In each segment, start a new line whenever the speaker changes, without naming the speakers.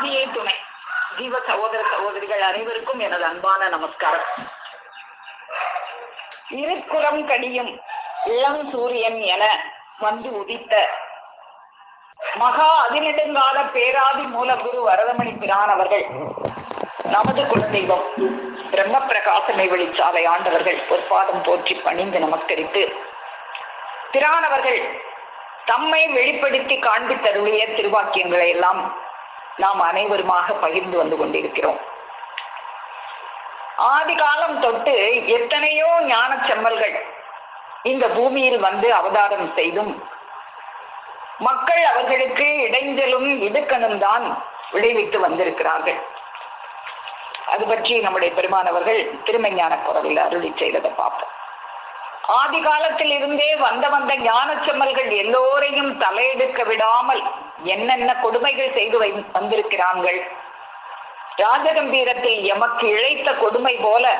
ஆதியே துணை. ஜீவ சகோதர சகோதரிகள் அனைவருக்கும் எனது அன்பான நமஸ்காரம். இருக்குறம் கடியும் இளம் சூரியன் என வந்து உதித்த மகா அதிநெடுங்கால பேராதி மூலகுரு வரதமணி பிரான் அவர்கள் நமது குலதெய்வம் பிரம்ம பிரகாசமை வெளிச்சாலை ஆண்டவர்கள் பொற்பாதம் போற்றி பணிந்து நமஸ்கரித்து பிரான் அவர்கள் தம்மை வெளிப்படுத்தி காண்பித்தருளிய திருவாக்கியங்களை எல்லாம் நாம் அனைவருமாக பகிர்ந்து வந்து கொண்டிருக்கிறோம். ஆதி காலம் தொட்டு எத்தனையோ ஞான செம்மல்கள் இந்த பூமியில் வந்து அவதாரம் செய்தும் மக்கள் அவர்களுக்கு இடைஞ்சலும் இடுக்கணும் தான் விளைவித்து வந்திருக்கிறார்கள். அது பற்றி நம்முடைய பெருமானவர்கள் திருமஞான குரலில் அருளி செய்ததை பார்ப்போம். ஆதி காலத்தில் இருந்தே வந்த வந்த ஞான செம்மல்கள் எல்லோரையும் தலையெடுக்க விடாமல் என்னென்ன கொடுமைகள் செய்து வந்திருக்கிறார்கள்? ராஜகம்பீரத்தில் எமக்கு இழைத்த கொடுமை போல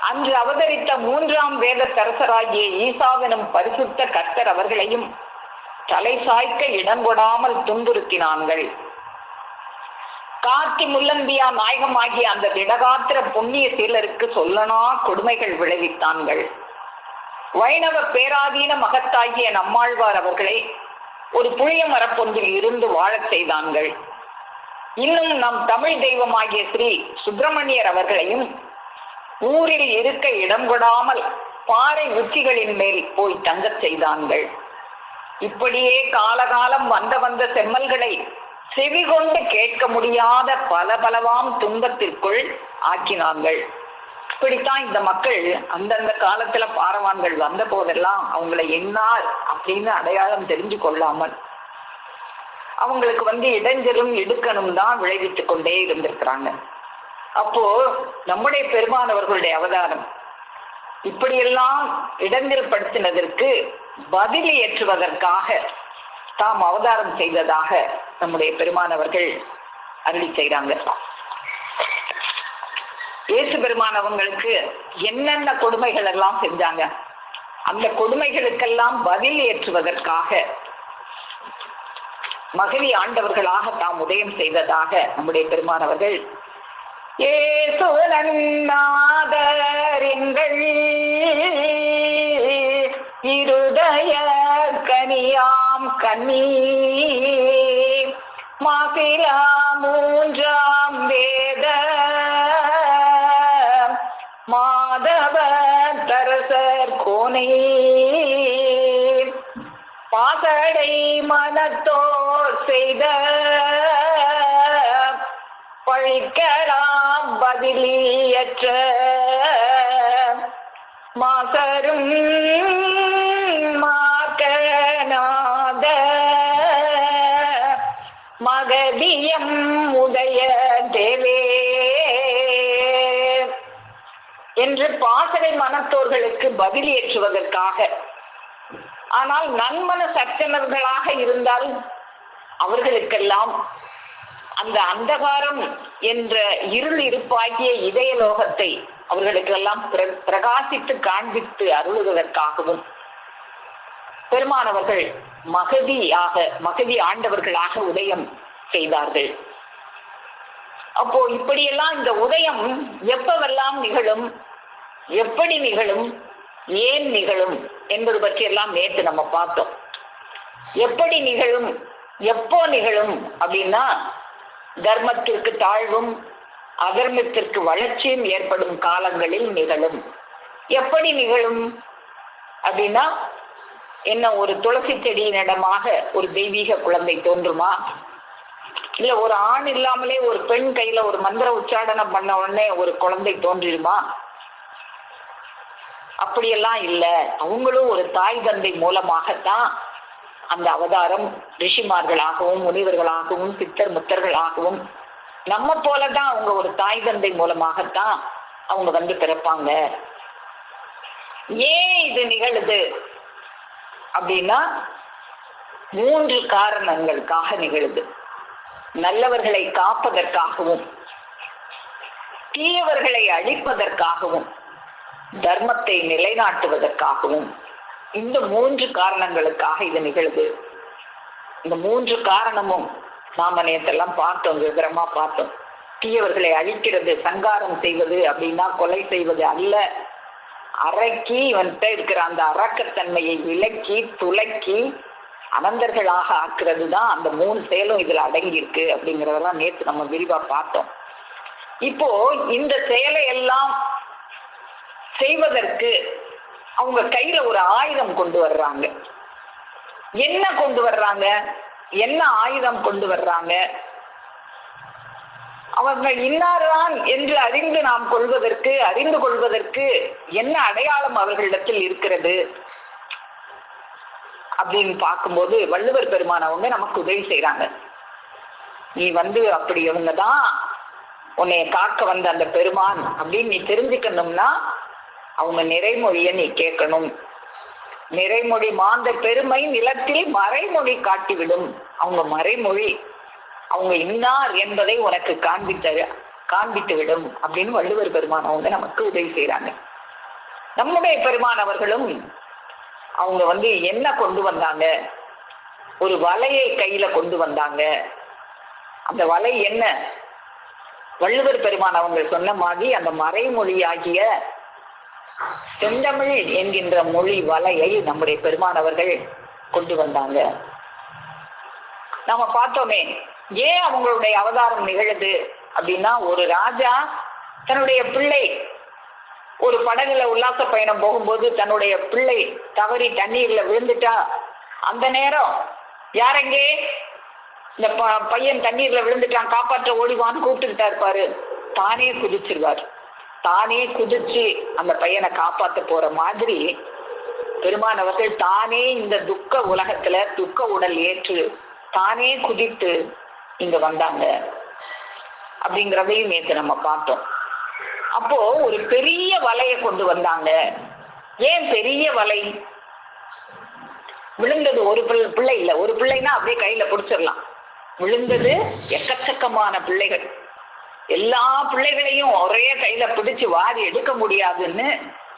அன்று அவதரித்த மூன்றாம் வேத தரசராகிய ஈசாவெனும் பரிசுத்த கர்த்தர் அவர்களையும் தலை சாய்க்க இடம் கொடாமல் துன்புறுத்தினார்கள் காத்தி முள்ளம்பியா நாயகமாகிய அந்த திடகாத்திர புண்ணிய சீலருக்கு சொல்லனா கொடுமைகள் விளைவித்தான்கள். வைணவ பேராதீன மகத்தாகிய நம்மாழ்வார் அவர்களை ஒரு புளிய மரப்பொன்றில் இருந்து வாழச் செய்தாங்கள். இன்னும் நம் தமிழ் தெய்வமாகிய ஸ்ரீ சுப்பிரமணியர் அவர்களையும் ஊரில் இருக்க இடம் கொடாமல் பாறை உச்சிகளின் மேல் போய் தங்கச் செய்தாங்கள். இப்படியே காலகாலம் வந்த வந்த செம்மல்களை செவி கொண்டு கேட்க முடியாத பல பலவாம் துன்பத்திற்குள் ஆக்கினார்கள் இப்படித்தான் இந்த மக்கள் அந்தந்த காலத்துல பாரவான்கள் வந்த போதெல்லாம் அவங்களை என்னார் அப்படின்னு அடையாளம் தெரிஞ்சு கொள்ளாமல் அவங்களுக்கு வந்து இடைஞ்சலும் இடுக்கணும் தான் விளைவித்துக் கொண்டே இருந்திருக்கிறாங்க. அப்போ நம்முடைய பெருமானவர்களுடைய அவதாரம் இப்படியெல்லாம் இடைஞ்சல் படுத்தினதற்கு பதிலி ஏற்றுவதற்காக தாம் அவதாரம் செய்ததாக நம்முடைய பெருமானவர்கள் அருளி செய்கிறாங்க இயேசு பெருமான் அவங்களுக்கு என்னென்ன கொடுமைகள் எல்லாம் செஞ்சாங்க? அந்த கொடுமைகளுக்கெல்லாம் பதில் ஏற்றுவதற்காக மகிழி ஆண்டவர்களாக தாம் உதயம் செய்ததாக நம்முடைய பெருமான் அவர்கள் ஏசுநாதர் எங்கள் இருதய கனியாம் கனி மாசிலா மூன்றாம் வேத பழிக்கலாம் மாசரும் மாக்கநாத மகதியம் உதய தேவே என்று பாசறை மனத்தோர்களுக்கு பதில் ஏற்றுவதற்காக. ஆனால் நன்மன சட்டனர்களாக இருந்தால் அவர்களுக்கெல்லாம் அந்த அந்தகாரம் என்ற இருள் இருப்பாகிய இதயலோகத்தை அவர்களுக்கெல்லாம் பிர- பிரகாசித்து காண்பித்து அருளுவதற்காகவும் பெருமானவர்கள் மகதியாக மகதி ஆண்டவர்களாக உதயம் செய்தார்கள். அப்போ இப்படியெல்லாம் இந்த உதயம் எப்பவெல்லாம் நிகழும் எப்படி நிகழும் ஏன் நிகழும் என்பது பற்றி எல்லாம் நேற்று நம்ம பார்த்தோம். எப்படி நிகழும் எப்போ நிகழும் அப்படின்னா தர்மத்திற்கு தாழ்வும் அதர்மத்திற்கு வளர்ச்சியும் ஏற்படும் காலங்களில் நிகழும். எப்படி நிகழும்? அப்படின்னா என்ன ஒரு துளசி செடியினிடமாக ஒரு தெய்வீக குழந்தை தோன்றுமா? இல்ல ஒரு ஆண் இல்லாமலே ஒரு பெண் கையில ஒரு மந்திர உச்சாடனம் பண்ண உடனே ஒரு குழந்தை தோன்றிடுமா? அப்படியெல்லாம் இல்ல. அவங்களும் ஒரு தாய் தந்தை மூலமாகத்தான் அந்த அவதாரம் ரிஷிமார்களாகவும் முனிவர்களாகவும் சித்தர் முத்தர்களாகவும் நம்ம போலதான் அவங்க ஒரு தாய் தந்தை மூலமாகத்தான் அவங்க வந்து பிறப்பாங்க. ஏன் இது நிகழுது? அப்படின்னா மூன்று காரணங்களுக்காக நிகழுது. நல்லவர்களை காப்பதற்காகவும் தீயவர்களை அழிப்பதற்காகவும் தர்மத்தை நிலைநாட்டுவதற்காகவும் இந்த மூன்று காரணங்களுக்காக இது நிகழுது. இந்த மூன்று காரணமும் நாம நேற்றெல்லாம் பார்த்தோம் விவரமா பார்த்தோம். தீயவர்களை அழிக்கிறது சங்காரம் செய்வது அப்படின்னா கொலை செய்வது அல்ல. அரைக்கி இவன்கிட்ட இருக்கிற அந்த அரக்கத்தன்மையை விலக்கி துலக்கி அனந்தர்களாக ஆக்குறது தான் அந்த மூணு செயலும் இதுல அடங்கியிருக்கு அப்படிங்கிறதெல்லாம் நேற்று நம்ம விரிவா பார்த்தோம். இப்போ இந்த செயலை எல்லாம் செய்வதற்கு அவங்க கையில ஒரு ஆயுதம் கொண்டு வர்றாங்க. என்ன கொண்டு வர்றாங்க? என்ன ஆயுதம் கொண்டு வர்றாங்க? அவங்க இன்னார்தான் என்று அறிந்து நாம் கொள்வதற்கு அறிந்து கொள்வதற்கு என்ன அடையாளம் அவர்களிடத்தில் இருக்கிறது? அப்படின்னு பார்க்கும்போது வள்ளுவர் பெருமான் அவங்க நமக்கு உதவி செய்யறாங்க நீ வந்து அப்படி இவங்கதான் உன்னை காக்க வந்த அந்த பெருமான் அப்படின்னு நீ தெரிஞ்சுக்கணும்னா அவங்க நிறைமொழிய நீ கேட்கணும். நிறைமொழி மாந்த பெருமை நிலத்தில் மறைமொழி காட்டிவிடும். அவங்க மறைமொழி அவங்க இன்னார் என்பதை உனக்கு காண்பித்தரு காண்பித்து விடும் அப்படின்னு வள்ளுவர் பெருமான் அவங்க நமக்கு உதவி செய்யறாங்க நம்முடைய பெருமான் அவர்களும் அவங்க வந்து என்ன கொண்டு வந்தாங்க? ஒரு வலையை கையில கொண்டு வந்தாங்க. அந்த வலை என்ன? வள்ளுவர் பெருமான் அவங்க சொன்ன மாதிரி அந்த மறைமொழியாகிய செந்தமிழ் என்கின்ற மொழி வலையை நம்முடைய பெருமானவர்கள் கொண்டு வந்தாங்க. நாம பார்த்தோமே ஏன் அவங்களுடைய அவதாரம் நிகழுது அப்படின்னா ஒரு ராஜா தன்னுடைய பிள்ளை ஒரு படகுல உல்லாச பயணம் போகும்போது தன்னுடைய பிள்ளை தவறி தண்ணீர்ல விழுந்துட்டா அந்த நேரம் யாரெங்கே இந்த ப- பையன் தண்ணீர்ல விழுந்துட்டான் காப்பாற்ற ஓடிவான்னு கூப்பிட்டுக்கிட்டா இருப்பாரு. தானே குதிச்சிருவார். தானே குதிச்சு அந்த பையனை காப்பாத்த போற மாதிரி பெருமான் அவர்கள் தானே இந்த துக்க உலகத்துல துக்க உடல் ஏற்று தானே குதித்து இங்க வந்தாங்க. அப்படிங்கிறதையும் நேற்று நம்ம பார்த்தோம். அப்போ ஒரு பெரிய வலையை கொண்டு வந்தாங்க. ஏன் பெரிய வலை? விழுந்தது ஒரு பிள்ளை பிள்ளை இல்ல. ஒரு பிள்ளைன்னா அப்படியே கையில பிடிச்சிடலாம். விழுந்தது எக்கச்சக்கமான பிள்ளைகள். எல்லா பிள்ளைகளையும் ஒரே கையில பிடிச்சு வாரி எடுக்க முடியாதுன்னு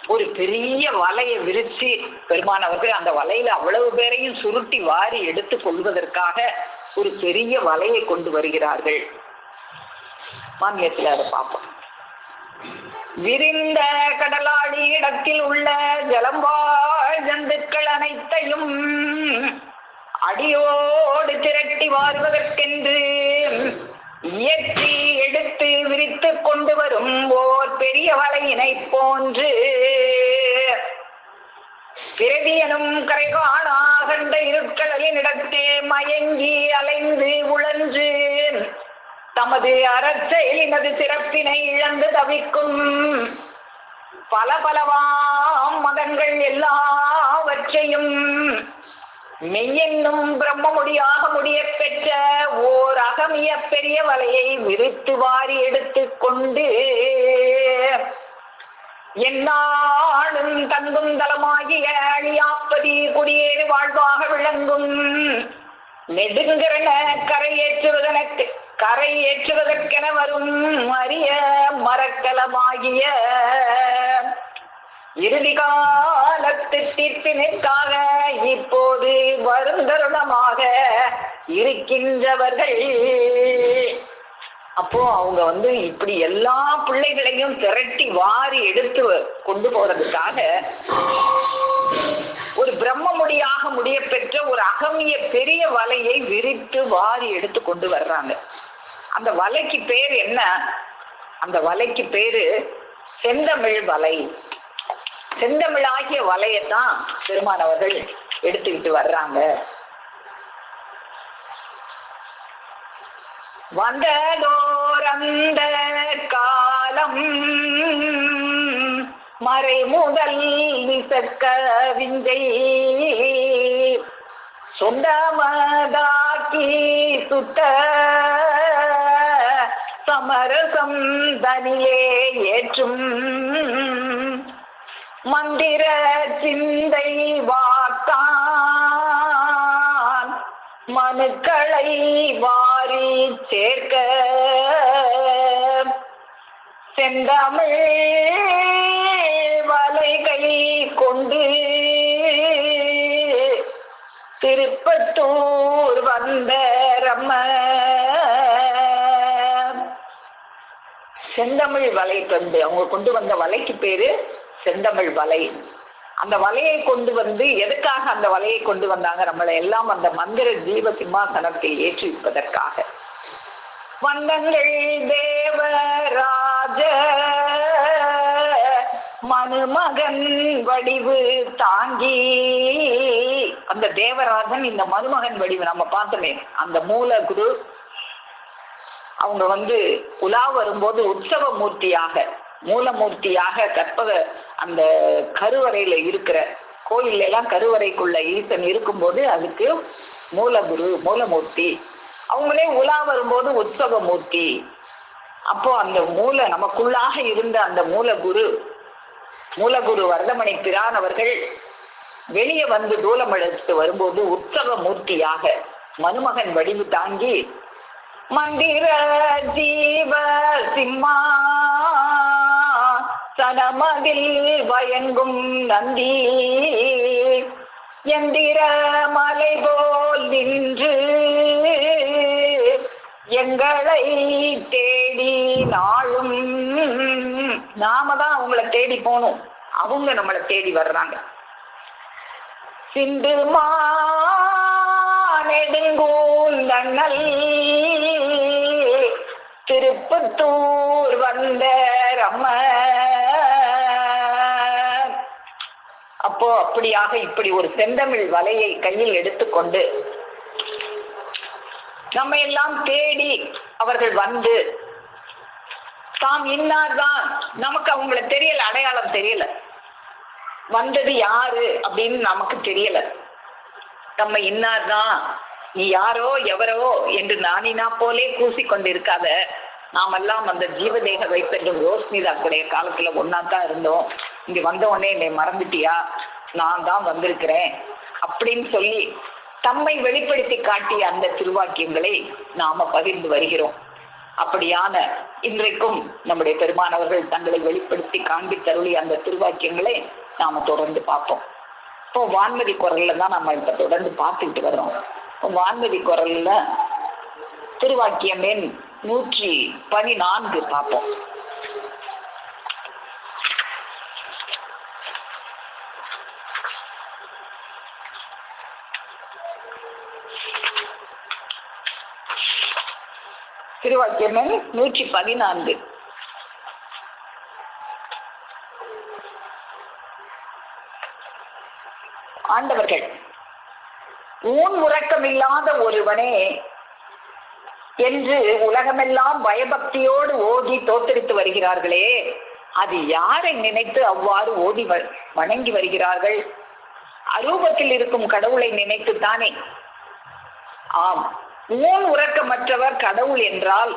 ஒரு பெரிய வலையை விரிச்சு பெருமானவர்கள் அந்த வலையில அவ்வளவு பேரையும் சுருட்டி வாரி எடுத்து கொள்வதற்காக ஒரு பெரிய வலையை கொண்டு வருகிறார்கள். மானியத்துல அதை பார்ப்போம். விரிந்த கடலாடி இடத்தில் உள்ள ஜலம்பாள் ஜந்துக்கள் அனைத்தையும் அடியோடு திரட்டி வாருவதற்கென்று இயற்றி எடுத்து விரித்து கொண்டு வரும் ஓர் பெரிய வலையினை போன்று. பிறவியனும் கரைகாணா கண்ட இருட்கடலின் இடத்தே மயங்கி அலைந்து உழன்று. தமது அறச்செயலினது சிறப்பினை இழந்து தவிக்கும். பல பலவாம் மதங்கள் எல்லாவற்றையும் மெய்யென்னும் பிரம்ம முடியாக முடிய பெற்ற ஓர் அகமிய பெரிய வலையை விரித்து வாரி எடுத்துக் கொண்டு என்னாலும் தங்கும் தலமாகிய அழியாப்பதி குடியேறு வாழ்வாக விளங்கும். நெடுங்கரண கரையேற்றுவதற்கு கரை ஏற்றுவதற்கென வரும் அரிய மரக்கலமாகிய இறுதி காலத்து தீர்ப்பினுக்காக இப்போது வருந்தருணமாக இருக்கின்றவர்கள். அப்போ அவங்க வந்து இப்படி எல்லா பிள்ளைகளையும் திரட்டி வாரி எடுத்து கொண்டு போறதுக்காக ஒரு பிரம்ம முடியாக முடிய பெற்ற ஒரு அகமிய பெரிய வலையை விரித்து வாரி எடுத்து கொண்டு வர்றாங்க. அந்த வலைக்கு பேர் என்ன? அந்த வலைக்கு பேரு செந்தமிழ் வலை. செந்தமிழாகிய வலையத்தான் பெருமான் அவர்கள் எடுத்துக்கிட்டு வர்றாங்க. வந்ததோரந்த காலம் மறை முதல் விசக்க விஞ்சை. சொந்தமதாக்கி சுத்த சமரசம் தனியே ஏற்றும் மந்திர சிந்தை வார்த்தான். மனுக்களை வாரி சேர்க்க. செந்தமிழ் வலைகள் கொண்டு திருப்பத்தூர் வந்த ரம்ம செந்தமிழ் வலை தந்து அவங்க கொண்டு வந்த வலைக்கு பேரு செந்தமிழ் வலை. அந்த வலையை கொண்டு வந்து எதுக்காக அந்த வலையை கொண்டு வந்தாங்க? நம்மளை எல்லாம் அந்த மந்திர ஜீவ சிம்மாசனத்தில் ஏற்றுவிப்பதற்காக வந்தங்கள் தேவராஜ மனுமகன் வடிவு தாங்கி அந்த தேவராஜன் இந்த மருமகன் வடிவு நம்ம பார்த்தோமே அந்த மூல குரு அவங்க வந்து உலா வரும்போது உற்சவ மூர்த்தியாக மூலமூர்த்தியாக கற்பக அந்த கருவறையில இருக்கிற கோயில்ல எல்லாம் கருவறைக்குள்ள ஈசன் இருக்கும்போது அதுக்கு மூலகுரு மூலமூர்த்தி. அவங்களே உலா வரும்போது உற்சவ மூர்த்தி. அப்போ அந்த மூல நமக்குள்ளாக இருந்த அந்த மூலகுரு மூலகுரு வர்தமணி பிரான் அவர்கள் வெளியே வந்து தூலம் எடுத்து வரும்போது உற்சவ மூர்த்தியாக மனுமகன் வடிவு தாங்கி மந்திர ஜீவ சிம்மா சனமதில் வயங்கும் நந்தி. எந்திர மலை போல் நின்று எங்களை தேடி நாளும் நாம தான் அவங்கள தேடி போனோம் அவங்க நம்மளை தேடி வர்றாங்க. சிந்து நன்னல். திருப்பத்தூர் வந்த ரம்ம அப்போ அப்படியாக இப்படி ஒரு செந்தமிழ் வலையை கையில் எடுத்துக்கொண்டு நம்ம எல்லாம் தேடி அவர்கள் வந்து தாம் இன்னார்தான் நமக்கு அவங்கள தெரியல அடையாளம் தெரியல. வந்தது யாரு அப்படின்னு நமக்கு தெரியல. நம்ம இன்னார்தான் நீ யாரோ எவரோ என்று நானினா போலே கூசி கொண்டிருக்காத நாமெல்லாம் அந்த ஜீவதேக வைப்பென்றும் ரோஸ்மிதா காலத்துல ஒன்னா தான் இருந்தோம். இங்க வந்த உடனே என்னை மறந்துட்டியா? நான் தான் வந்திருக்கிறேன். அப்படின்னு சொல்லி தம்மை வெளிப்படுத்தி காட்டிய அந்த திருவாக்கியங்களை நாம பகிர்ந்து வருகிறோம். அப்படியான இன்றைக்கும் நம்முடைய பெருமானவர்கள் தங்களை வெளிப்படுத்தி காண்பித்தருளி அந்த திருவாக்கியங்களை நாம தொடர்ந்து பார்ப்போம். இப்போ வான்மதி குரல்ல தான் நம்ம இப்ப தொடர்ந்து பார்த்துக்கிட்டு வர்றோம். வான்மதி குரல்ல திருவாக்கியம் எண் நூற்றி பதினான்கு பார்ப்போம். திருவாக்கியம் எண் நூற்றி பதினான்கு. ஆண்டவர்கள் ஊன் உறக்கமில்லாத ஒருவனே என்று உலகமெல்லாம் பயபக்தியோடு ஓதி தோத்தரித்து வருகிறார்களே அது யாரை நினைத்து அவ்வாறு ஓதி வணங்கி வருகிறார்கள்? அரூபத்தில் இருக்கும் கடவுளை நினைத்து தானே. ஆம் ஊன் உறக்கமற்றவர் கடவுள் என்றால்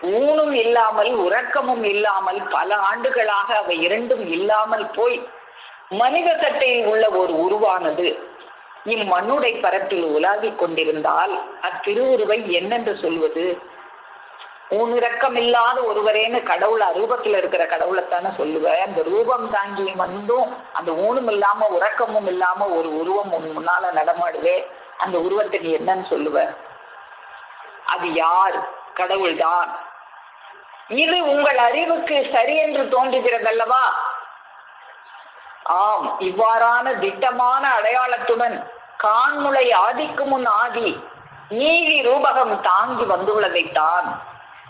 ஊனும் இல்லாமல் உறக்கமும் இல்லாமல் பல ஆண்டுகளாக அவை இரண்டும் இல்லாமல் போய் மனித சட்டையில் உள்ள ஒரு உருவானது. இம்மண்ணுடை பரப்பில் உலாவிக் கொண்டிருந்தால் அத்திருவுருவை என்னென்று சொல்வது? ஊனிறக்கமில்லாத ஒருவரேன்னு கடவுள் அரூபத்துல இருக்கிற கடவுளைத்தானே சொல்லுவேன் அந்த ரூபம் தாங்கி வந்தும் அந்த ஊனும் இல்லாம உறக்கமும் இல்லாம ஒரு உருவம் உன் முன்னால நடமாடுவே. அந்த உருவத்தை நீ என்னன்னு சொல்லுவ? அது யார்? கடவுள்தான். இது உங்கள் அறிவுக்கு சரி என்று தோன்றுகிறதல்லவா? ஆம் இவ்வாறான திட்டமான அடையாளத்துடன் கான்முளை ஆதிக்கு முன் ஆதி நீதி ரூபகம் தாங்கி வந்துள்ளதைத்தான்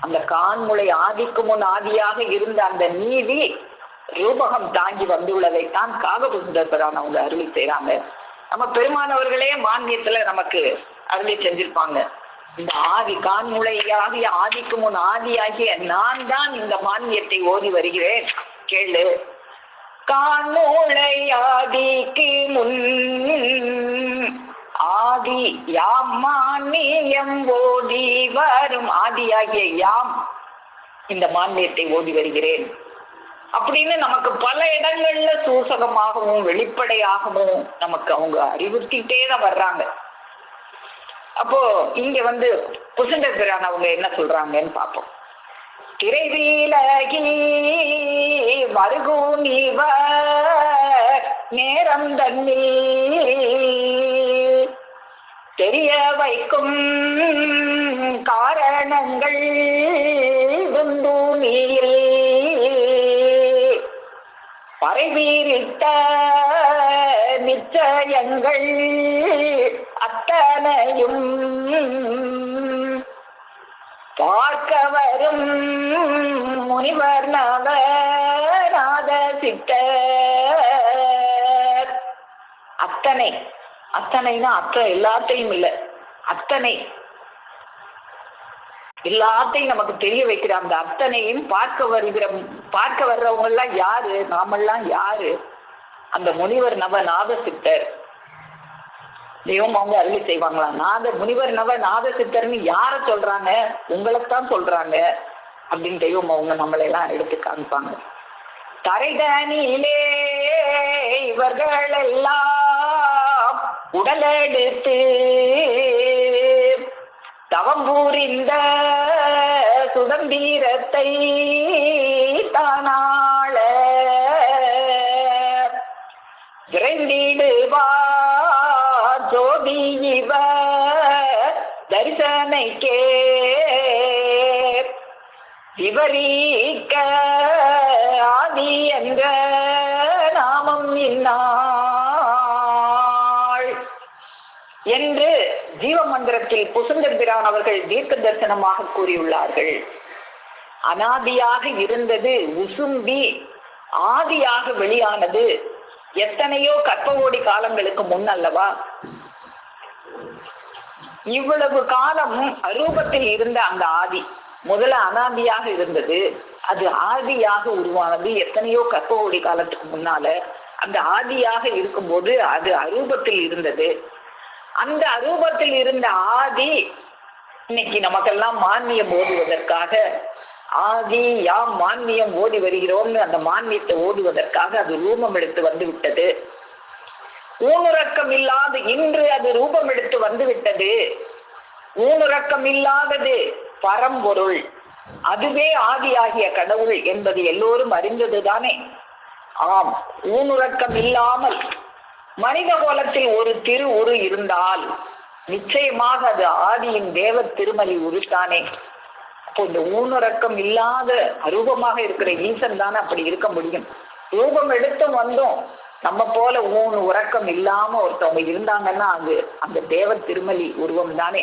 அந்த கான்முளை ஆதிக்கு முன் ஆதியாக இருந்த அந்த நீதி ரூபகம் தாங்கி வந்துள்ளதைத்தான் காகபுசுந்தரன் அவங்க அருளி செய்றாங்க. நம்ம பெருமானவர்களே மானியத்துல நமக்கு அருளி செஞ்சிருப்பாங்க. இந்த ஆதி கான்முளையாகிய ஆதிக்கு முன் ஆதியாகிய நான் தான் இந்த மானியத்தை ஓதி வருகிறேன். கேளு. காணோளை ஆதிக்கு முன். ஆதி யாம் மானியம் ஓதி வரும். ஆதியாகிய யாம் இந்த மானியத்தை ஓதி வருகிறேன். அப்படின்னு நமக்கு பல இடங்கள்ல சூசகமாகவும் வெளிப்படையாகவும் நமக்கு அவங்க அறிவுறுத்திட்டே தான் வர்றாங்க. அப்போ இங்க வந்து குசுண்டபிரான் அவங்க என்ன சொல்றாங்கன்னு பார்ப்போம். திரைவீலகி மருகும் இவர் நேரம் தன்னில் தெரிய வைக்கும் காரணங்கள் பூமியில் பரவீரிட்ட நிச்சயங்கள் அத்தனையும் பார்க்க வரும் முனிவர் நவநாத சித்தர் அத்தனை அத்தனைனா அத்த எல்லாத்தையும் இல்ல. அத்தனை. எல்லாத்தையும் நமக்கு தெரிய வைக்கிற அந்த அத்தனையும் பார்க்க வருகிற பார்க்க வர்றவங்க எல்லாம் யாரு? நாமெல்லாம் யாரு? அந்த முனிவர் நவ நாத சித்தர் தெய்வம் அவங்க அருளி செய்வாங்களா? நாத முனிவர் நவ நாத சித்தர்னு யார சொல்றாங்க? உங்களைத்தான் சொல்றாங்க. அப்படின்னு தெய்வம் அவங்க நம்மளை எல்லாம் எடுத்து காமிப்பாங்க. தரைதனிலே இவர்கள் எல்லாம் உடலெடுத்து தவம் பூரிந்த சுதந்திரத்தை தானாள விரைந்திடுவார். தரிசனைக்கே. விவரிக்க ஆதி என்ற நாமம் இந்நாள். என்று ஜீவ மந்திரத்தில் பிரான் அவர்கள் தீர்க்க தரிசனமாக கூறியுள்ளார்கள். அனாதியாக இருந்தது உசும்பி ஆதியாக வெளியானது. எத்தனையோ கற்பவோடி காலங்களுக்கு முன் அல்லவா? இவ்வளவு காலம் அரூபத்தில் இருந்த அந்த ஆதி முதல்ல அனாதியாக இருந்தது. அது ஆதியாக உருவானது எத்தனையோ கற்பகோடி காலத்துக்கு முன்னால. அந்த ஆதியாக இருக்கும்போது அது அரூபத்தில் இருந்தது. அந்த அரூபத்தில் இருந்த ஆதி இன்னைக்கு நமக்கெல்லாம் மானியம் ஓதுவதற்காக ஆதி யாம் மானியம் ஓதி வருகிறோம்னு அந்த மானியத்தை ஓதுவதற்காக அது ரூபம் எடுத்து வந்து விட்டது. ஊனுறக்கம் இல்லாது இன்று அது ரூபம் எடுத்து வந்துவிட்டது. ஊனுறக்கம் இல்லாதது பரம்பொருள். அதுவே ஆதியாகிய கடவுள் என்பது எல்லோரும் அறிந்ததுதானே. ஆம் ஊனுறக்கம் இல்லாமல் மனித கோலத்தில் ஒரு திரு உரு இருந்தால் நிச்சயமாக அது ஆதியின் தேவ திருமலி உருத்தானே அப்போ இந்த ஊனுறக்கம் இல்லாத அரூபமாக இருக்கிற ஈசன் தானே அப்படி இருக்க முடியும். ரூபம் எடுத்தும் வந்தோம். நம்ம போல ஊன் உறக்கம் இல்லாம ஒருத்தவங்க இருந்தாங்கன்னா அது அந்த தேவ திருமலி உருவம் தானே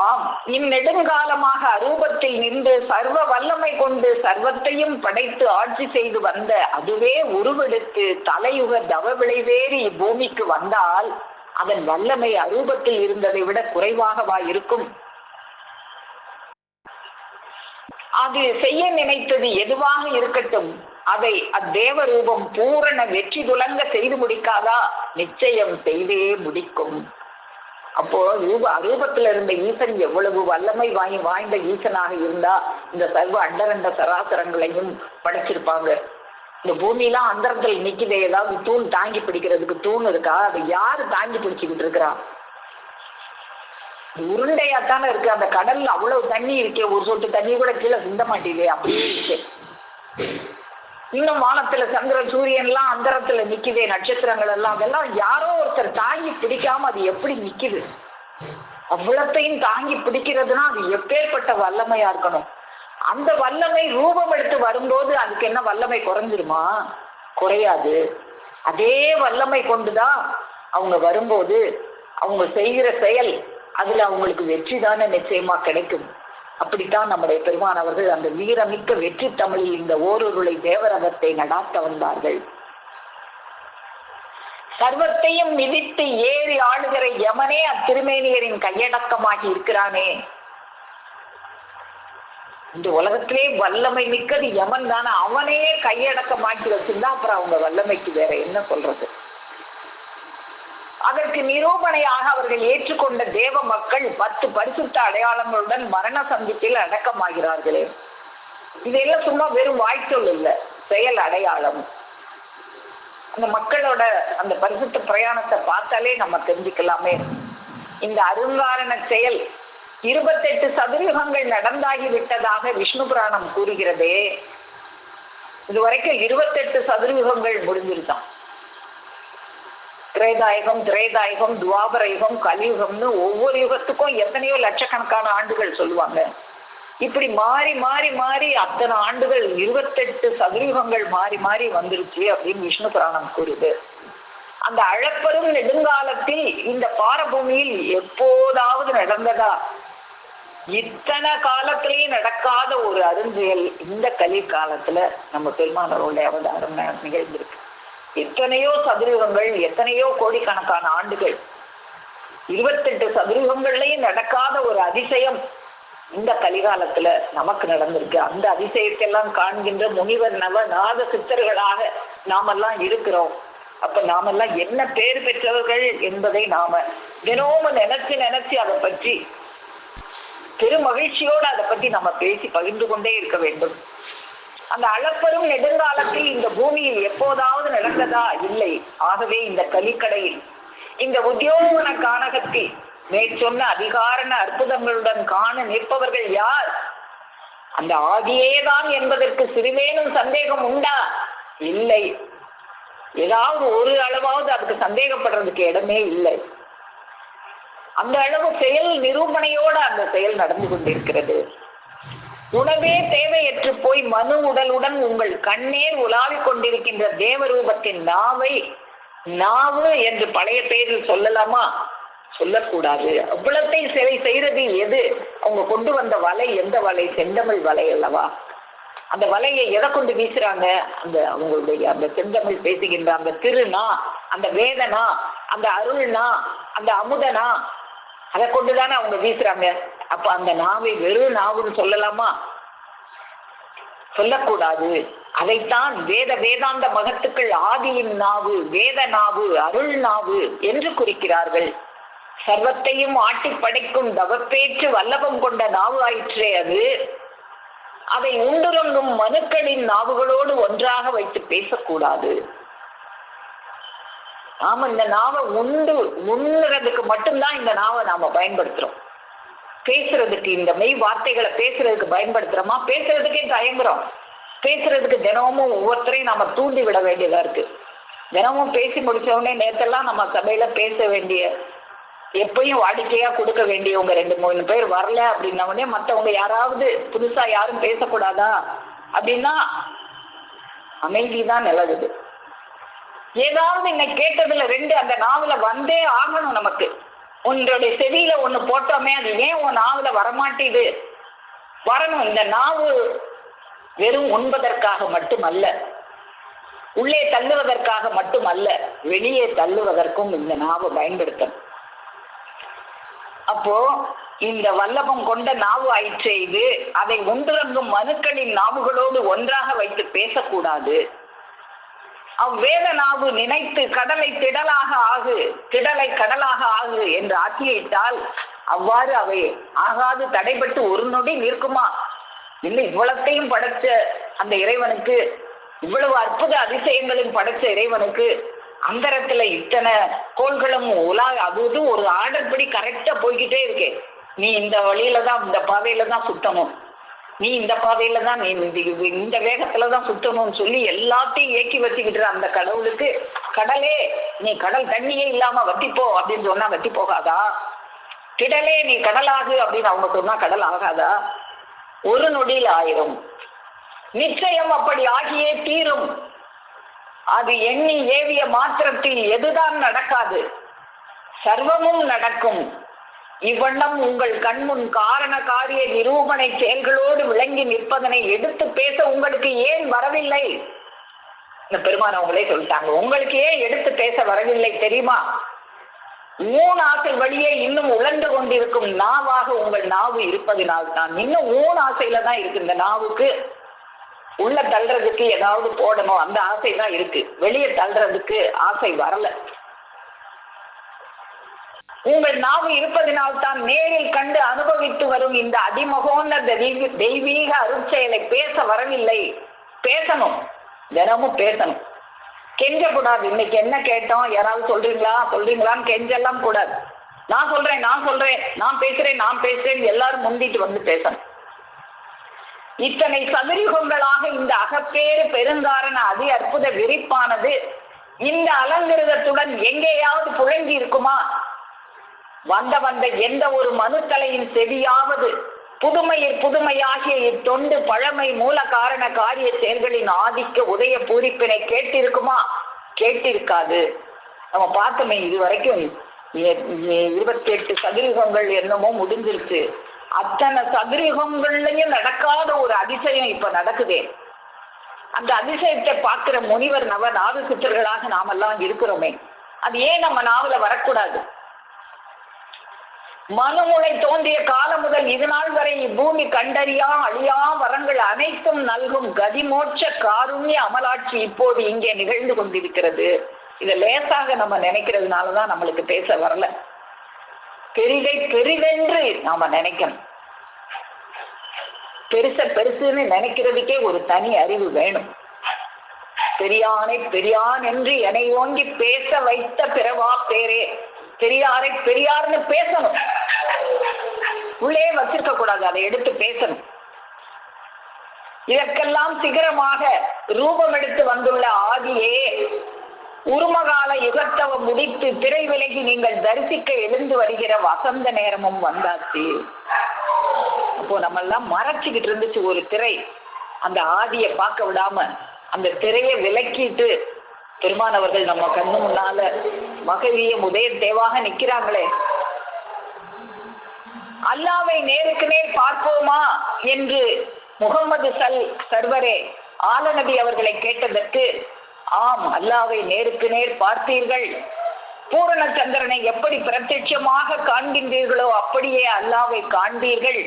ஆம் இந்நெடுங்காலமாக அரூபத்தில் நின்று சர்வ வல்லமை கொண்டு சர்வத்தையும் படைத்து ஆட்சி செய்து வந்த அதுவே உருவெடுத்து தலையுக தவ விளைவேறி இப்பூமிக்கு வந்தால் அதன் வல்லமை அரூபத்தில் இருந்ததை விட குறைவாகவா இருக்கும்? அது செய்ய நினைத்தது எதுவாக இருக்கட்டும். அதை அத்தேவ ரூபம் பூரண வெற்றி துலங்க செய்து முடிக்காதா? நிச்சயம் செய்தே முடிக்கும். அப்போ ரூப அரூபத்துல இருந்த ஈசன் எவ்வளவு வல்லமை வாங்கி வாய்ந்த ஈசனாக இருந்தா இந்த சர்வ அண்டரண்ட சராசரங்களையும் படைச்சிருப்பாங்க. இந்த பூமியெல்லாம் அந்தரத்தில் நிக்குதே ஏதாவது தூண் தாங்கி பிடிக்கிறதுக்கு தூண் இருக்கா? அதை யாரு தாங்கி பிடிச்சுக்கிட்டு இருக்கிறா? உருண்டையா தானே இருக்கு. அந்த கடல்ல அவ்வளவு தண்ணி இருக்கே. ஒரு சொட்டு தண்ணி கூட கீழே சிந்த மாட்டேங்குது. அப்படியே இருக்கு. இன்னும் வானத்துல சந்திர சூரியன் எல்லாம் அந்தரத்துல நிக்குதே நட்சத்திரங்கள் எல்லாம் அதெல்லாம் யாரோ ஒருத்தர் தாங்கி பிடிக்காம அது எப்படி நிக்குது? அவ்வளத்தையும் தாங்கி பிடிக்கிறதுனா அது எப்பேற்பட்ட வல்லமையா இருக்கணும்? அந்த வல்லமை ரூபம் எடுத்து வரும்போது அதுக்கு என்ன வல்லமை குறைஞ்சிருமா? குறையாது. அதே வல்லமை கொண்டுதான் அவங்க வரும்போது அவங்க செய்கிற செயல் அதுல அவங்களுக்கு வெற்றி தானே நிச்சயமா கிடைக்கும். அப்படித்தான் நம்முடைய பெருமான் அவர்கள் அந்த வீரமிக்க வெற்றி தமிழில் இந்த ஓரொருளை தேவரகத்தை நடாத்த வந்தார்கள். சர்வத்தையும் மிதித்து ஏறி ஆளுகிற யமனே அத்திருமேனியரின் கையடக்கமாகி இருக்கிறானே. இந்த உலகத்திலே வல்லமை மிக்கது யமன் தானே. அவனையே கையடக்கமாக்கி வச்சிருந்தா அப்புறம் அவங்க வல்லமைக்கு வேற என்ன சொல்றது? அதற்கு நிரூபணையாக அவர்கள் ஏற்றுக்கொண்ட தேவ மக்கள் பத்து பரிசுத்த அடையாளங்களுடன் மரண சந்திப்பில் அடக்கமாகிறார்களே. இதெல்லாம் சும்மா வெறும் வாய்ச்சொல் இல்லை செயல் அடையாளம். அந்த மக்களோட அந்த பரிசுத்த பிரயாணத்தை பார்த்தாலே நம்ம தெரிஞ்சுக்கலாமே. இந்த அருங்காரண செயல் இருபத்தெட்டு சதுரயுகங்கள் நடந்தாகி விட்டதாக விஷ்ணு புராணம் கூறுகிறதே. இதுவரைக்கும் இருபத்தெட்டு சதுரயுகங்கள் முடிஞ்சிருக்கான் திரேதாயுகம் திரேதாயுகம் துவாபர யுகம் கலியுகம்னு ஒவ்வொரு யுகத்துக்கும் எத்தனையோ லட்சக்கணக்கான ஆண்டுகள் சொல்லுவாங்க. இப்படி மாறி மாறி மாறி அத்தனை ஆண்டுகள் இருபத்தெட்டு சதுரயுகங்கள் மாறி மாறி வந்துருச்சு அப்படின்னு விஷ்ணு புராணம் கூறுது. அந்த அழப்பெரும் நெடுங்காலத்தில் இந்த பாரபூமியில் எப்போதாவது நடந்ததா? இத்தனை காலத்திலேயே நடக்காத ஒரு அருஞ்செயல் இந்த கலி காலத்துல நம்ம பெருமானவருடைய அவதாரம் நிகழ்ந்திருக்கு. எத்தனையோ சதுரயுகங்கள் எத்தனையோ கோடிக்கணக்கான ஆண்டுகள். இருபத்தெட்டு சதுரயுகங்கள்லயும் நடக்காத ஒரு அதிசயம் இந்த கலிகாலத்துல நமக்கு நடந்திருக்கு. அந்த அதிசயத்தெல்லாம் காண்கின்ற முனிவர் நவ நாத சித்தர்களாக நாமெல்லாம் இருக்கிறோம். அப்ப நாமெல்லாம் என்ன பேர் பெற்றவர்கள் என்பதை நாம தினமும் நினைச்சு நினைச்சு அதை பற்றி பெரும் மகிழ்ச்சியோடு அதை பத்தி நம்ம பேசி பகிர்ந்து கொண்டே இருக்க வேண்டும். அந்த அளப்பெரும் நெடுங்காலத்தில் இந்த பூமியில் எப்போதாவது நடந்ததா? இல்லை. ஆகவே இந்த கலிக்கடையில் இந்த உத்தியோகன கானகத்தில் மேற்சொன்ன அதிகாரண அற்புதங்களுடன் காண நிற்பவர்கள் யார்? அந்த ஆதியேதான் என்பதற்கு சிறிதேனும் சந்தேகம் உண்டா? இல்லை. ஏதாவது ஒரு அளவாவது அதுக்கு சந்தேகப்படுறதுக்கு இடமே இல்லை. அந்த அளவு செயல் நிரூபணையோட அந்த செயல் நடந்து கொண்டிருக்கிறது. உணவே தேவையற்று போய் மனு உடலுடன் உங்கள் கண்ணேர் உலாவிக் கொண்டிருக்கின்ற தேவரூபத்தின் நாவை நாவு என்று பழைய பெயரில் சொல்லலாமா? சொல்லக்கூடாது. அவ்வளத்தை சிலை செய்யறது எது? அவங்க கொண்டு வந்த வலை எந்த வலை? செந்தமிழ் வலை அல்லவா? அந்த வலையை எதை கொண்டு வீசுறாங்க? அந்த அவங்களுடைய அந்த செந்தமிழ் பேசுகின்ற அந்த திருநா அந்த வேதனா அந்த அருள்னா அந்த அமுதனா அதை கொண்டுதானே அவங்க வீசுறாங்க? அப்ப அந்த நாவை வெறும் நாவுன்னு சொல்லலாமா? சொல்லக்கூடாது. அதைத்தான் வேத வேதாந்த மகத்துக்கள் ஆதியின் நாவு வேத நாவு அருள் நாவு என்று குறிக்கிறார்கள். சர்வத்தையும் ஆட்டி படைக்கும் தவப்பேற்று வல்லபம் கொண்ட நாவு ஆயிற்றே அது. அதை உண்டுறங்கும் மனுக்களின் நாவுகளோடு ஒன்றாக வைத்து பேசக்கூடாது. நாம இந்த நாவை உண்டு உண்ணுறதுக்கு மட்டும்தான் இந்த நாவை நாம பயன்படுத்துறோம். பேசுறதுக்கு இந்த மெய் வார்த்தைகளை பேசுறதுக்கு பயன்படுத்துறோமா? பேசுறதுக்கே தயங்குறோம். பேசுறதுக்கு தினமும் ஒவ்வொருத்தரையும் நம்ம தூண்டி விட வேண்டியதா இருக்கு. தினமும் பேசி முடிச்ச உடனே நேத்தெல்லாம் நம்ம சபையில பேச வேண்டிய எப்பயும் வாடிக்கையா கொடுக்க வேண்டியவங்க ரெண்டு மூணு பேர் வரல அப்படின்ன உடனே மத்தவங்க யாராவது புதுசா யாரும் பேசக்கூடாதா? அப்படின்னா அமைதிதான் நிலவுது. ஏதாவது இன்னைக்கு கேட்டதுல ரெண்டு அந்த நாவல வந்தே ஆகணும் நமக்கு. உன்னுடைய செவியில ஒண்ணு போட்டோமே அது ஏன் உன் நாவுல வரமாட்டேது? வரணும் இந்த நாவு வெறும் உண்பதற்காக மட்டுமல்ல உள்ளே தள்ளுவதற்காக மட்டுமல்ல வெளியே தள்ளுவதற்கும் இந்த நாவை பயன்படுத்தணும். அப்போ இந்த வல்லபம் கொண்ட நாவு ஆயிற்றே இது? அதை ஒன்றிறங்கும் மனுக்களின் நாவுகளோடு ஒன்றாக வைத்து பேசக்கூடாது. அவ்வேத நாவு நினைத்து கடலை திடலாக ஆகு திடலை கடலாக ஆகு என்று ஆக்கியிட்டால் அவ்வாறு அவை ஆகாது தடைபட்டு ஒரு நொடி நிற்குமா? இல்லை இவ்வளத்தையும் படைச்ச அந்த இறைவனுக்கு இவ்வளவு அற்புத அதிசயங்களையும் படைச்ச இறைவனுக்கு அந்தரத்துல இத்தனை கோள்களும் உலா அது ஒரு ஆர்டர் படி கரெக்டா போய்கிட்டே இருக்கே. நீ இந்த வழியில தான் இந்த பாதையில தான் சுத்தணும். நீ இந்த பாதையில தான் நீ இந்த இந்த வேகத்துல தான் சுத்தணும்னு சொல்லி எல்லாத்தையும் இயக்கி வச்சுக்கிட்டு அந்த கடவுளுக்கு கடலே நீ கடல் தண்ணியே இல்லாம வத்திப்போ அப்படின்னு சொன்னா வத்தி போகாதா? திடலே நீ கடலாகு அப்படின்னு அவங்க சொன்னா கடல் ஆகாதா? ஒரு நொடியில் ஆயிரும். நிச்சயம் அப்படி ஆகியே தீரும். அது எண்ணி ஏவிய மாத்திரத்தில் எதுதான் நடக்காது. சர்வமும் நடக்கும். இவ்வண்ணம் உங்கள் கண்முன் காரண காரிய நிரூபணை செயல்களோடு விளங்கி நிற்பதனை எடுத்து பேச உங்களுக்கு ஏன் வரவில்லை? இந்த பெருமான் அவங்களே சொல்லிட்டாங்க. உங்களுக்கு ஏன் எடுத்து பேச வரவில்லை தெரியுமா? ஊன் ஆசை வழியே இன்னும் உழந்து கொண்டிருக்கும் நாவாக உங்கள் நாவு இருப்பதினால் தான். இன்னும் ஊன் ஆசையில தான் இருக்கு இந்த நாவுக்கு. உள்ள தள்ளுறதுக்கு ஏதாவது போடணும். அந்த ஆசை தான் இருக்கு. வெளியே தள்ளுறதுக்கு ஆசை வரல. உங்கள் நாவு இருப்பதனால் தான் நேரில் கண்டு அனுபவித்து வரும் இந்த அதிமகோன்ன தெய்வீக அருட்செயலை பேச வரவில்லை. பேசணும். தினமும் பேசணும். கெஞ்சக்கூடாது இன்னைக்கு என்ன கேட்டோம்? யாராவது சொல்றீங்களா? சொல்றீங்களான்னு கெஞ்செல்லாம் கூடாது. நான் சொல்றேன் நான் சொல்றேன். நான் பேசுறேன் நான் பேசுறேன். எல்லாரும் முந்திட்டு வந்து பேசணும். இத்தனை சதுரிகங்களாக இந்த அகப்பேறு பெருங்காரண அதி அற்புத விரிப்பானது இந்த அலங்கிருதத்துடன் எங்கேயாவது புழங்கி இருக்குமா? வந்த வந்த எந்த ஒரு மனுத்தலையின் செவியாவது புதுமையில் புதுமையாகிய இத்தொண்டு பழமை மூல காரண காரிய செயல்களின் ஆதிக்க உதய பூரிப்பினை கேட்டிருக்குமா? கேட்டிருக்காது. நம்ம பார்த்தோமே இது வரைக்கும். இருபத்தி எட்டு சதுரீகங்கள் என்னமோ முடிஞ்சிருச்சு. அத்தனை சதுரீகங்கள்லயும் நடக்காத ஒரு அதிசயம் இப்ப நடக்குதே. அந்த அதிசயத்தை பார்க்கிற முனிவர் நவ நாத சித்தர்களாக நாமெல்லாம் இருக்கிறோமே. அது ஏன் நம்ம நாவல வரக்கூடாது? மனுமுளை தோன்றிய காலம் முதல் இது நாள் வரை இப்பூமி கண்டறியா அழியா வரங்கள் அனைத்தும் நல்கும் கதிமோட்ச காருண்ய அமலாட்சி இப்போது இங்கே நிகழ்ந்து கொண்டிருக்கிறது. இத லேசாக நம்ம நினைக்கிறதுனாலதான் நம்மளுக்கு பேச வரல. பெரிதை பெரிதென்று நாம நினைக்கணும். பெருச பெருசுன்னு நினைக்கிறதுக்கே ஒரு தனி அறிவு வேணும். பெரியானை பெரியான் என்று என்னை ஓங்கி பேச வைத்த பிறவா பேரே. பெரியாரை பெரியார்னு பேசணும். உள்ளே வச்சிருக்க கூடாது அதை எடுத்து பேசணும். இதற்கெல்லாம் சிகரமாக ரூபம் எடுத்து வந்துள்ள ஆதியே உருமகால யுகத்தவ முடித்து திரை விலகி நீங்கள் தரிசிக்க எழுந்து வருகிற வசந்த நேரமும் வந்தாச்சு. அப்போ நம்ம எல்லாம் மறைச்சுக்கிட்டு இருந்துச்சு ஒரு திரை. அந்த ஆதியை பார்க்க விடாம அந்த திரையை விலக்கிட்டு பெருமானவர்கள் நம்ம கண்ணு முன்னால மகவிய உதய தேவாக நிக்கிறாங்களே அல்லாவை நேருக்கு நேர் பார்ப்போமா என்று முகமது சல் சர்வரே ஆலநபி அவர்களை கேட்டதற்கு ஆம் அல்லாவை நேருக்கு நேர் பார்த்தீர்கள். பூரண சந்திரனை எப்படி பிரத்யட்சமாக காண்கின்றீர்களோ அப்படியே அல்லாவை காண்பீர்கள்.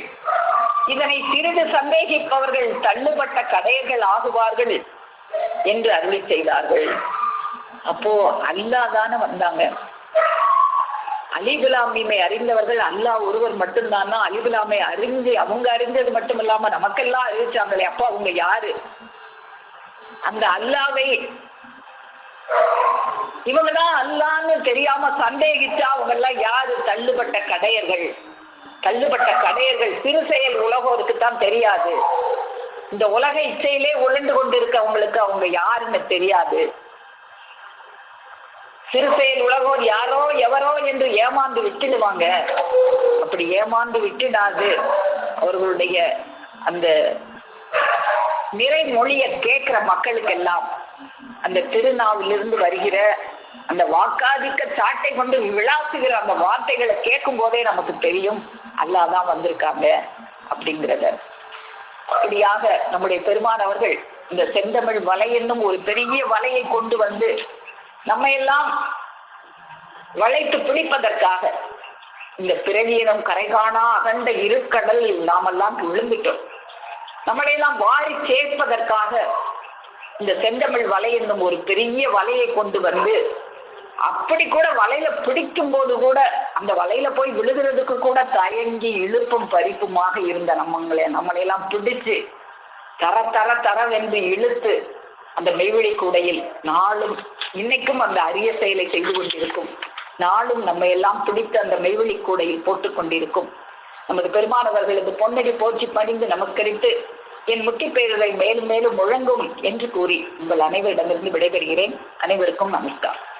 இதனை சிறிது சந்தேகிப்பவர்கள் தள்ளுபட்ட கடையர்கள் ஆகுவார்கள் என்று அருளி செய்தார்கள். அப்போ அல்லாஹ் தானே வந்தாங்க அலிகுலாமிமை அறிந்தவர்கள் அல்லாஹ் ஒருவர் மட்டும்தானா? அலிகுலாமை அறிஞ்சு அவங்க அறிஞ்சது மட்டும் இல்லாம நமக்கெல்லாம் அறிவிச்சாங்களே அப்போ அவங்க யாரு? அந்த அல்லாவை இவங்கதான் அல்லான்னு தெரியாம சந்தேகிச்சா அவங்க எல்லாம் யாரு? தள்ளுபட்ட கடையர்கள். தள்ளுபட்ட கடையர்கள். சிறு செயல் உலகோருக்கு தான் தெரியாது. இந்த உலக இச்சையிலே உழண்டு கொண்டிருக்கவங்களுக்கு அவங்க யாருன்னு தெரியாது. சிறு செயல் உலகோர் யாரோ எவரோ என்று ஏமாந்து விட்டுடுவாங்க. அப்படி ஏமாந்து விட்டுடாது. அவர்களுடைய அந்த நிறைமொழிய கேட்கிற மக்களுக்கெல்லாம் அந்த திருநாவிலிருந்து வருகிற அந்த வாக்காதிக்க சாட்டை கொண்டு விளாசுகிற அந்த வார்த்தைகளை கேட்கும் போதே நமக்கு தெரியும் அல்லாதான் வந்திருக்காங்க அப்படிங்கிறத. அப்படியாக நம்முடைய பெருமான் அவர்கள் இந்த செந்தமிழ் வலை என்னும் ஒரு பெரிய வலையை கொண்டு வந்து நம்ம எல்லாம் வளைத்து பிடிப்பதற்காக இந்த பிறவியினம் கரைகாணா அகண்ட இருக்கடல் நாமெல்லாம் விழுந்துட்டோம். நம்மளையெல்லாம் வாரி சேர்ப்பதற்காக இந்த செந்தமிழ் வலை என்னும் ஒரு பெரிய வலையை கொண்டு வந்து அப்படி கூட வலையில பிடிக்கும் போது கூட அந்த வலையில போய் விழுகிறதுக்கு கூட தயங்கி இழுப்பும் பறிப்புமாக இருந்த நம்மங்களே நம்மளையெல்லாம் பிடிச்சு தர தர தரவென்று இழுத்து அந்த மெய்விழி கூடையில் நாளும் இன்னைக்கும் அந்த அரிய செயலை செய்து கொண்டிருக்கும். நாளும் நம்ம எல்லாம் துடித்து அந்த மெய்வெளி கூடையில் போட்டுக் கொண்டிருக்கும். நமது பெருமானவர்களது பொன்னடி போற்றி பணிந்து நமஸ்கரித்து என் முட்டி பேரலை மேலும் மேலும் முழங்கும் என்று கூறி உங்கள் அனைவரிடமிருந்து விடைபெறுகிறேன். அனைவருக்கும் நமஸ்காரம்